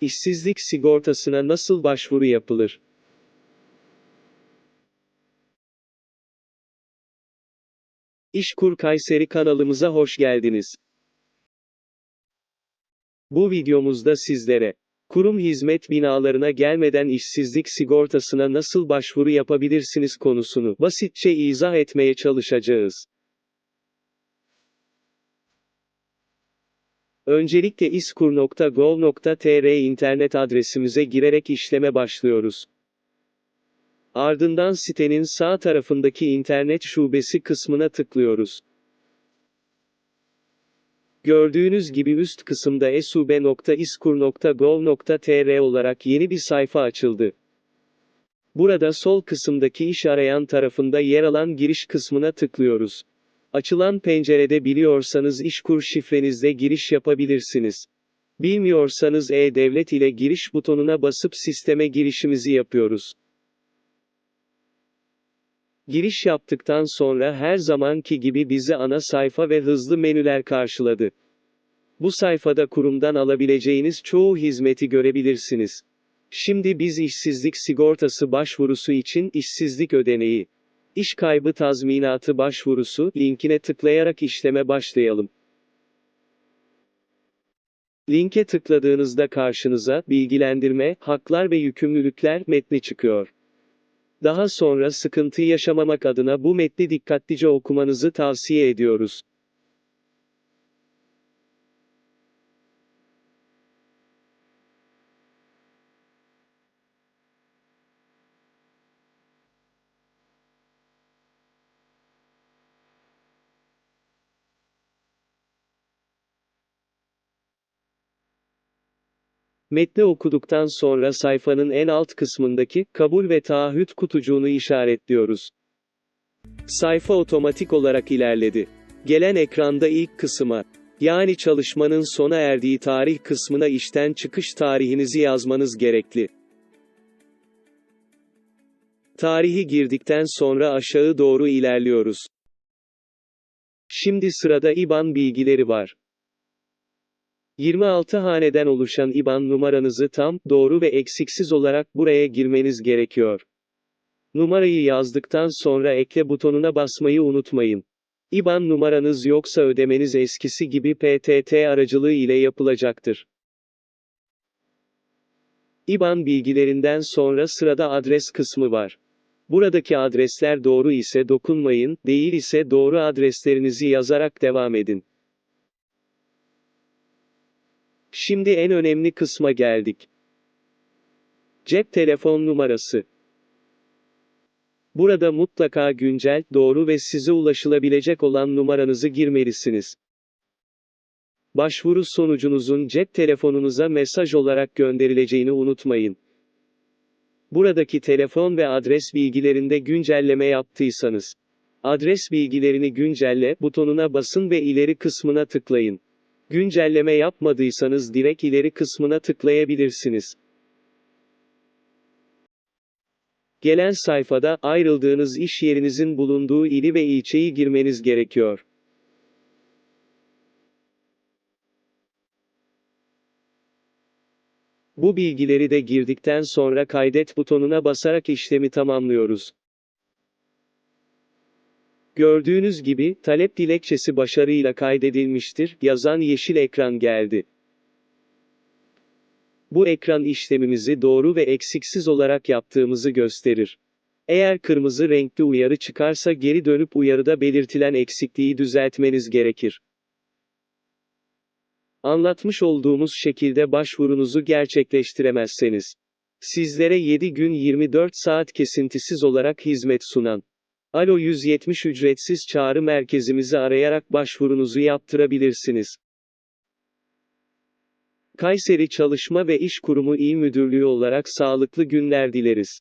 İşsizlik sigortasına nasıl başvuru yapılır? İşkur Kayseri kanalımıza hoş geldiniz. Bu videomuzda sizlere kurum hizmet binalarına gelmeden işsizlik sigortasına nasıl başvuru yapabilirsiniz konusunu basitçe izah etmeye çalışacağız. Öncelikle iskur.gov.tr internet adresimize girerek işleme başlıyoruz. Ardından sitenin sağ tarafındaki internet şubesi kısmına tıklıyoruz. Gördüğünüz gibi üst kısımda esube.iskur.gov.tr olarak yeni bir sayfa açıldı. Burada sol kısımdaki iş arayan tarafında yer alan giriş kısmına tıklıyoruz. Açılan pencerede biliyorsanız işkur şifrenizle giriş yapabilirsiniz. Bilmiyorsanız e-devlet ile giriş butonuna basıp sisteme girişimizi yapıyoruz. Giriş yaptıktan sonra her zamanki gibi bizi ana sayfa ve hızlı menüler karşıladı. Bu sayfada kurumdan alabileceğiniz çoğu hizmeti görebilirsiniz. Şimdi biz işsizlik sigortası başvurusu için işsizlik ödeneği, iş kaybı tazminatı başvurusu linkine tıklayarak işleme başlayalım. Linke tıkladığınızda karşınıza bilgilendirme, haklar ve yükümlülükler metni çıkıyor. Daha sonra sıkıntı yaşamamak adına bu metni dikkatlice okumanızı tavsiye ediyoruz. Metni okuduktan sonra sayfanın en alt kısmındaki kabul ve taahhüt kutucuğunu işaretliyoruz. Sayfa otomatik olarak ilerledi. Gelen ekranda ilk kısma, yani çalışmanın sona erdiği tarih kısmına işten çıkış tarihinizi yazmanız gerekli. Tarihi girdikten sonra aşağı doğru ilerliyoruz. Şimdi sırada IBAN bilgileri var. 26 haneden oluşan IBAN numaranızı tam, doğru ve eksiksiz olarak buraya girmeniz gerekiyor. Numarayı yazdıktan sonra ekle butonuna basmayı unutmayın. IBAN numaranız yoksa ödemeniz eskisi gibi PTT aracılığı ile yapılacaktır. IBAN bilgilerinden sonra sırada adres kısmı var. Buradaki adresler doğru ise dokunmayın, değil ise doğru adreslerinizi yazarak devam edin. Şimdi en önemli kısma geldik. Cep telefon numarası. Burada mutlaka güncel, doğru ve size ulaşılabilecek olan numaranızı girmelisiniz. Başvuru sonucunuzun cep telefonunuza mesaj olarak gönderileceğini unutmayın. Buradaki telefon ve adres bilgilerinde güncelleme yaptıysanız, adres bilgilerini güncelle butonuna basın ve ileri kısmına tıklayın. Güncelleme yapmadıysanız direkt ileri kısmına tıklayabilirsiniz. Gelen sayfada ayrıldığınız iş yerinizin bulunduğu ili ve ilçeyi girmeniz gerekiyor. Bu bilgileri de girdikten sonra kaydet butonuna basarak işlemi tamamlıyoruz. Gördüğünüz gibi, talep dilekçesi başarıyla kaydedilmiştir, yazan yeşil ekran geldi. Bu ekran işlemimizi doğru ve eksiksiz olarak yaptığımızı gösterir. Eğer kırmızı renkli uyarı çıkarsa geri dönüp uyarıda belirtilen eksikliği düzeltmeniz gerekir. Anlatmış olduğumuz şekilde başvurunuzu gerçekleştiremezseniz, sizlere 7 gün 24 saat kesintisiz olarak hizmet sunan Alo 170 ücretsiz çağrı merkezimizi arayarak başvurunuzu yaptırabilirsiniz. Kayseri Çalışma ve İş Kurumu İl Müdürlüğü olarak sağlıklı günler dileriz.